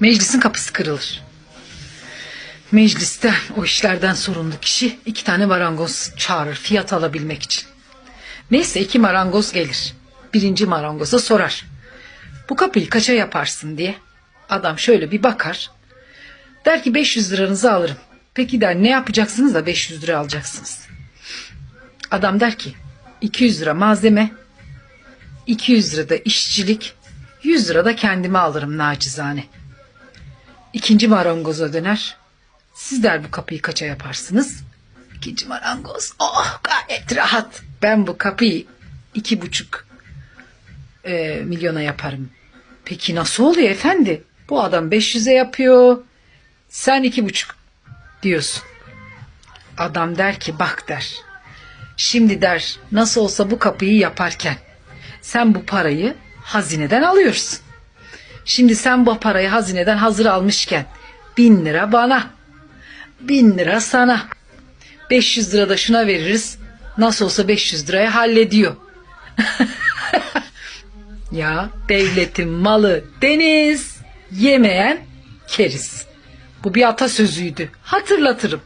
Meclisin kapısı kırılır. Mecliste o işlerden sorumlu kişi iki tane marangoz çağırır fiyat alabilmek için. Neyse iki marangoz gelir. Birinci marangoza sorar. Bu kapıyı kaça yaparsın diye. Adam şöyle bir bakar. Der ki 500 liranızı alırım. Peki der ne yapacaksınız da 500 lira alacaksınız. Adam der ki 200 lira malzeme, 200 lira da işçilik, 100 lira da kendime alırım nacizane. İkinci marangoza döner. Siz der bu kapıyı kaça yaparsınız? İkinci marangoz. Oh gayet rahat. Ben bu kapıyı iki buçuk e, milyona yaparım. Peki nasıl oluyor efendi? Bu adam 500'e yapıyor. Sen iki buçuk diyorsun. Adam der ki bak der. Şimdi der nasıl olsa bu kapıyı yaparken sen bu parayı hazineden alıyorsun. Şimdi sen bu parayı hazineden hazır almışken bin lira bana, bin lira sana, 500 lira da şuna veririz. Nasıl olsa 500 liraya hallediyor. ya devletin malı deniz, yemeyen keriz. Bu bir atasözüydü. Hatırlatırım.